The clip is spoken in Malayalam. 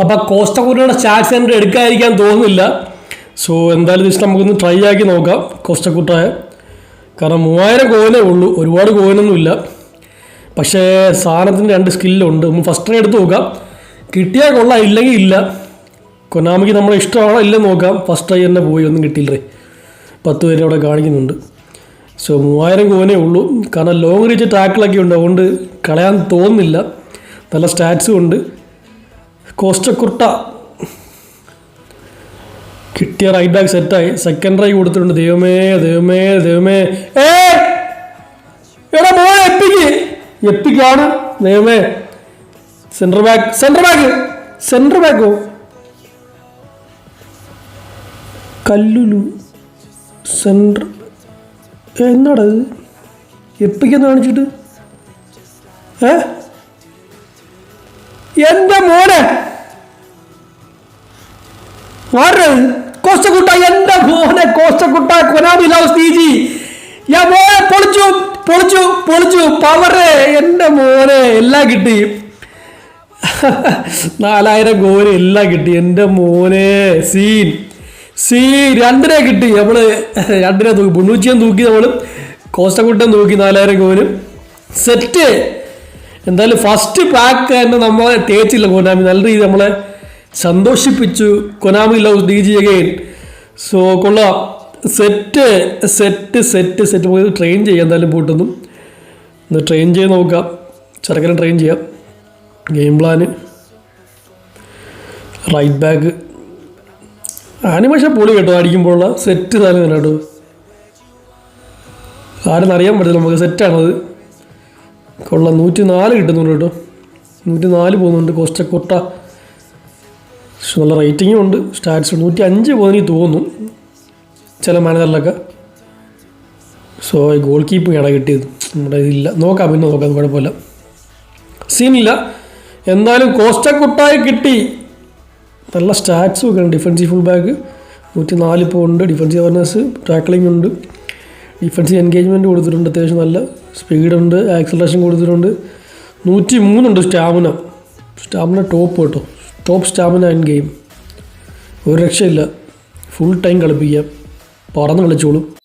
അപ്പോൾ കോസ്റ്റക്കൂട്ടയുടെ സ്റ്റാറ്റ്സ് എന്റെ എടുക്കാതിരിക്കാൻ തോന്നുന്നില്ല. സോ എന്തായാലും ജസ്റ്റ് നമുക്കൊന്ന് ട്രൈ ആക്കി നോക്കാം കോസ്റ്റക്കൂട്ടായ കാരണം മൂവായിരം കോയിനേ ഉള്ളൂ ഒരുപാട് കോയിനൊന്നും ഇല്ല പക്ഷേ സാധനത്തിന് രണ്ട് സ്കില്ലുണ്ട്. നമ്മൾ ഫസ്റ്റ് ട്രൈ എടുത്ത് നോക്കാം. കിട്ടിയാൽ കൊള്ളാം ഇല്ലെങ്കിൽ ഇല്ല. കൊനാമിക്ക് നമ്മളെ ഇഷ്ടമാണോ ഇല്ലെന്ന് നോക്കാം. ഫസ്റ്റ് ട്രൈ തന്നെ പോയി ഒന്നും കിട്ടിയില്ലേ. പത്ത് പേരെ അവിടെ കാണിക്കുന്നുണ്ട്. സോ മൂവായിരം കോനേ ഉള്ളൂ. കാരണം ലോങ് റീച്ച് ടാക്കിളൊക്കെ ഉണ്ട്. അതുകൊണ്ട് കളയാൻ തോന്നുന്നില്ല. നല്ല സ്റ്റാറ്റ്സും ഉണ്ട്. കോസ്റ്റക്കുർട്ട. കിട്ടിയ റൈറ്റ് ബാക്ക് സെറ്റായി സെക്കൻഡ് ട്രൈ കൊടുത്തിട്ടുണ്ട്. ദൈവമേ ദൈവമേ ദൈവമേ. ഏ എടാ മോനെ എപ്പിക്ക്? എപ്പിക്കാണ്? ദൈവമേ. Central back central back central ബാക്കോ കല്ലുലു സെൻട്രൽ എന്നാടാ എപ്പിക്കെന്ന് കാണിച്ചിട്ട്? ഏ? എന്റെ മോനെ! കോസ്റ്റക്കുട്ട എന്റെ മോനെ കോസ്റ്റക്കുട്ട കൊനാമി ലവ് ഞാൻ മോനെ പൊളിച്ചു പൊളിച്ചു പൊളിച്ചു. പവറ് എന്റെ മോനെ എല്ലാം കിട്ടി. നാലായിരം കോന് എല്ലാം കിട്ടി. എന്റെ മോനെ സീൻ. സീൻ രണ്ടിനെ കിട്ടി. നമ്മൾ രണ്ടിനെ തൂക്കി മുന്നൂറ്റിയും തൂക്കി നമ്മൾ കോസ്റ്റക്കുട്ടൻ തൂക്കി നാലായിരം ഗോലും സെറ്റ്. എന്തായാലും ഫസ്റ്റ് പാക്ക് തന്നെ നമ്മളെ തേച്ചില്ല കൊനാമി. നല്ല രീതിയിൽ നമ്മളെ സന്തോഷിപ്പിച്ചു. Konami love D G again so കൊള്ളാം. Set set set set. പോയി ട്രെയിൻ ചെയ്യാം. എന്തായാലും പോട്ടൊന്നും. ഒന്ന് ട്രെയിൻ ചെയ്ത് നോക്കാം. ചെറുക്കനെ ട്രെയിൻ ചെയ്യാം. Game plan. Right back. Animation പൊളി കേട്ടോ. അടിക്കുമ്പോഴുള്ള സെറ്റ് സാധനം തന്നെ കേട്ടോ ആരെന്ന് അറിയാൻ പറ്റില്ല നമുക്ക് സെറ്റാണത്. കൊള്ളാം. നൂറ്റി നാല് കിട്ടുന്നുണ്ട് കേട്ടോ. നൂറ്റി നാല് പോകുന്നുണ്ട് കോസ്റ്റക്കൊട്ട പക്ഷെ നല്ല റേറ്റിങ്ങും ഉണ്ട്. സ്റ്റാറ്റ്സ് നൂറ്റി അഞ്ച് പോകുന്നെനിക്ക് തോന്നുന്നു. ചില മാനേജറിലൊക്കെ. സോ ഗോൾ കീപ്പിംഗ് ഇട കിട്ടിയത്. നമ്മുടെ ഇതില്ല. നോക്കാം പിന്നെ നോക്കാം. കുഴപ്പമില്ല. സീനില്ല എന്തായാലും കോസ്റ്റക്കുട്ടായി കിട്ടി. നല്ല സ്റ്റാറ്റ്സ് ഒക്കെ ഉണ്ട്. ഡിഫൻസീവ് ഫുൾ ബാക്ക് നൂറ്റി നാല് ഇപ്പോൾ ഉണ്ട് ഡിഫൻസീവ് അവർനെസ് ടാക്ലിംഗ് ഉണ്ട്. ഡിഫൻസീവ് എൻഗേജ്മെന്റ് കൊടുത്തിട്ടുണ്ട്. അത്യാവശ്യം നല്ല സ്പീഡുണ്ട് ആക്സലറേഷൻ കൊടുത്തിട്ടുണ്ട്. നൂറ്റി മൂന്നുണ്ട് സ്റ്റാമിന സ്റ്റാമിന ടോപ്പ് കേട്ടോ. ടോപ്പ് സ്റ്റാമിന എൻ ഗെയിം ഒരു രക്ഷയില്ല. ഫുൾ ടൈം കളിപ്പിക്കാം പറന്ന് കളിച്ചോളും.